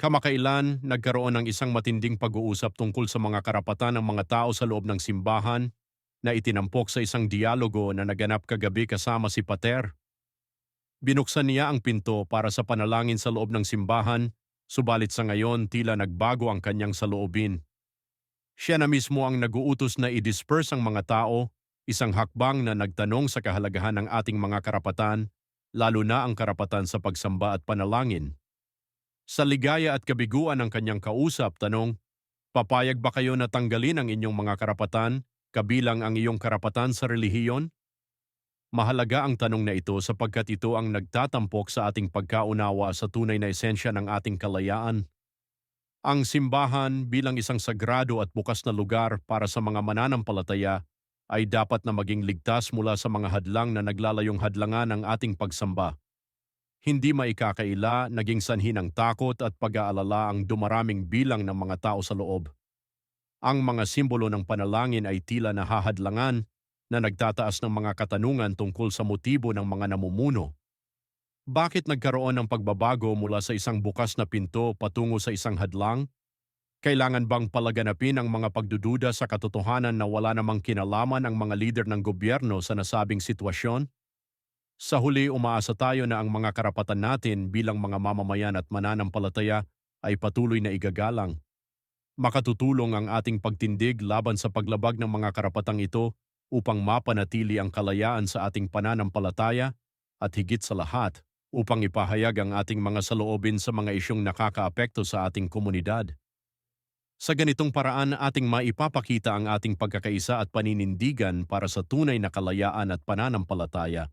Kamakailan, nagkaroon ng isang matinding pag-uusap tungkol sa mga karapatan ng mga tao sa loob ng simbahan na itinampok sa isang dialogo na naganap kagabi kasama si Pater. Binuksan niya ang pinto para sa panalangin sa loob ng simbahan, subalit sa ngayon tila nagbago ang kanyang saloobin. Siya na mismo ang naguutos na i-disperse ang mga tao, isang hakbang na nagtanong sa kahalagahan ng ating mga karapatan, lalo na ang karapatan sa pagsamba at panalangin. Sa ligaya at kabiguan ng kanyang kausap, tanong, Papayag ba kayo na tanggalin ang inyong mga karapatan, kabilang ang iyong karapatan sa relihiyon? Mahalaga ang tanong na ito sapagkat ito ang nagtatampok sa ating pagkaunawa sa tunay na esensya ng ating kalayaan. Ang simbahan bilang isang sagrado at bukas na lugar para sa mga mananampalataya ay dapat na maging ligtas mula sa mga hadlang na naglalayong hadlangan ng ating pagsamba. Hindi maikakaila naging sanhi ng takot at pag-aalala ang dumaraming bilang ng mga tao sa loob. Ang mga simbolo ng panalangin ay tila nahahadlangan na nagtataas ng mga katanungan tungkol sa motibo ng mga namumuno. Bakit nagkaroon ng pagbabago mula sa isang bukas na pinto patungo sa isang hadlang? Kailangan bang palaganapin ang mga pagdududa sa katotohanan na wala namang kinalaman ang mga lider ng gobyerno sa nasabing sitwasyon? Sa huli, umaasa tayo na ang mga karapatan natin bilang mga mamamayan at mananampalataya ay patuloy na igagalang. Makatutulong ang ating pagtindig laban sa paglabag ng mga karapatang ito upang mapanatili ang kalayaan sa ating pananampalataya at higit sa lahat upang ipahayag ang ating mga saloobin sa mga isyong nakakaapekto sa ating komunidad. Sa ganitong paraan ating maipapakita ang ating pagkakaisa at paninindigan para sa tunay na kalayaan at pananampalataya